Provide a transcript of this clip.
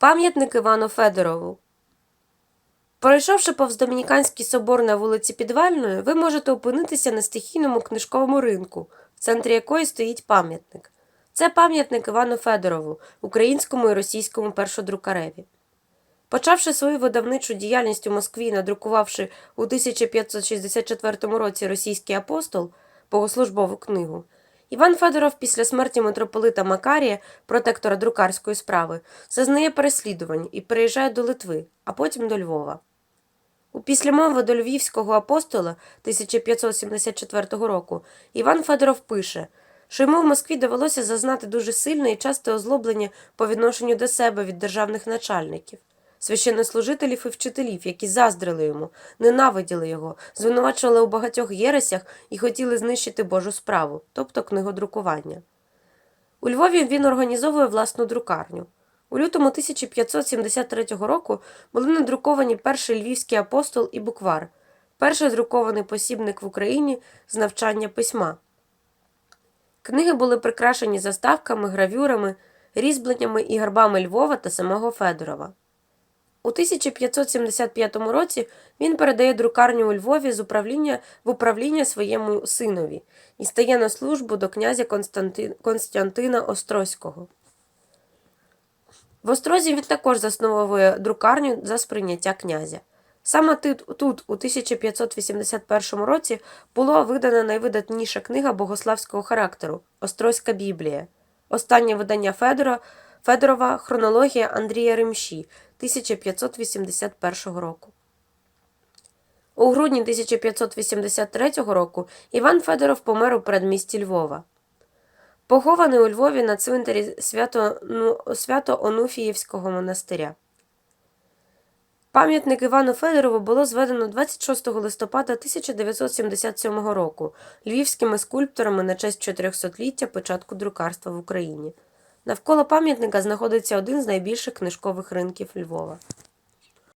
Пам'ятник Івану Федорову. Пройшовши повз Домініканський собор на вулиці Підвальної, ви можете опинитися на стихійному книжковому ринку, в центрі якої стоїть пам'ятник. Це пам'ятник Івану Федорову, українському і російському першодрукареві. Почавши свою видавничу діяльність у Москві, надрукувавши у 1564 році російський апостол богослужбову книгу, Іван Федоров після смерті митрополита Макарія, протектора друкарської справи, зазнає переслідувань і переїжджає до Литви, а потім до Львова. У післямови до Львівського апостола 1574 року Іван Федоров пише, що йому в Москві довелося зазнати дуже сильне і часте озлоблення по відношенню до себе від державних начальників, священнослужителів і вчителів, які заздрили йому, ненавиділи його, звинувачували у багатьох єресях і хотіли знищити Божу справу, тобто книгодрукування. У Львові він організовує власну друкарню. У лютому 1573 року були надруковані перший львівський апостол і буквар, перший друкований посібник в Україні з навчання письма. Книги були прикрашені заставками, гравюрами, різьбленнями і гербами Львова та самого Федорова. У 1575 році він передає друкарню у Львові з управління в управління своєму синові і стає на службу до князя Константи... Константина Острозького. В Острозі він також засновує друкарню за сприйняття князя. Саме тут, у 1581 році, була видана найвидатніша книга богославського характеру Острозька Біблія, останнє видання Федора, Федорова Хронологія Андрія Римші 1581 року. У грудні 1583 року Іван Федоров помер у передмісті Львова. Похований у Львові на цвинтарі Свято, ну, Свято-Онуфіївського монастиря. Пам'ятник Івану Федорову було зведено 26 листопада 1977 року львівськими скульпторами на честь 400-ліття початку друкарства в Україні. Навколо пам'ятника знаходиться один з найбільших книжкових ринків Львова.